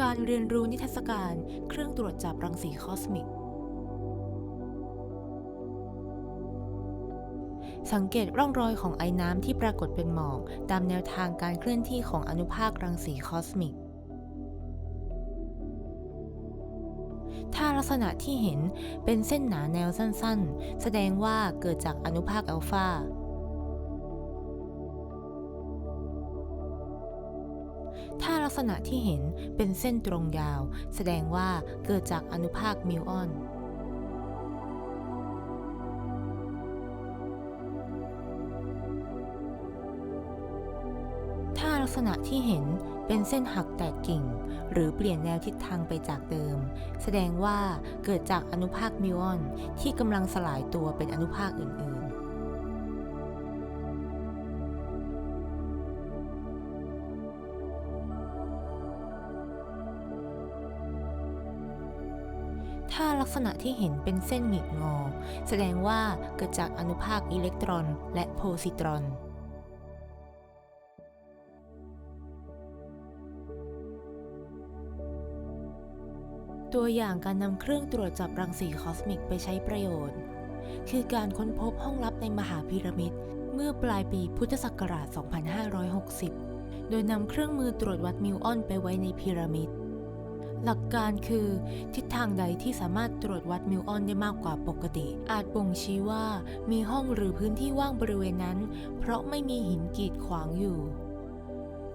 การเรียนรู้นิทรรศการเครื่องตรวจจับรังสีคอสมิก สังเกตร่องรอยของไอ้น้ำที่ปรากฏเป็นหมอกตามแนวทางการเคลื่อนที่ของอนุภาครังสีคอสมิก ถ้าลักษณะที่เห็นเป็นเส้นหนาแนวสั้นๆ แสดงว่าเกิดจากอนุภาคอัลฟา ลักษณะที่เห็นเป็นเส้นตรงยาว แสดงว่าเกิดจากอนุภาคมิวออนถ้าลักษณะที่เห็นเป็นเส้นหักแตกกิ่ง หรือเปลี่ยนแนวทิศทางไปจากเดิม แสดงว่าเกิดจากอนุภาคมิวออนที่กำลังสลายตัวเป็นอนุภาคอื่น ๆ ถ้าลักษณะที่เห็นเป็นเส้นหงิกงอ แสดงว่าเกิดจากอนุภาคอิเล็กตรอนและโพซิตรอนตัวอย่างการนำเครื่องตรวจจับรังสีคอสมิกไปใช้ประโยชน์ คือการค้นพบห้องลับในมหาพีระมิด เมื่อปลายปีพุทธศักราช 2560 โดยนำเครื่องมือตรวจวัดมิวออนไปไว้ในพีระมิด หลักการคือ ทิศทางใดที่สามารถตรวจวัดมิวออนได้มากกว่าปกติ อาจบ่งชี้ว่ามีห้องหรือพื้นที่ว่างบริเวณนั้น เพราะไม่มีหินกีดขวางอยู่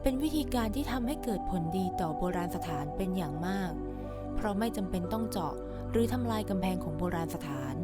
เป็นวิธีการที่ทำให้เกิดผลดีต่อโบราณสถานเป็นอย่างมาก เพราะไม่จำเป็นต้องเจาะหรือทำลายกำแพงของโบราณสถาน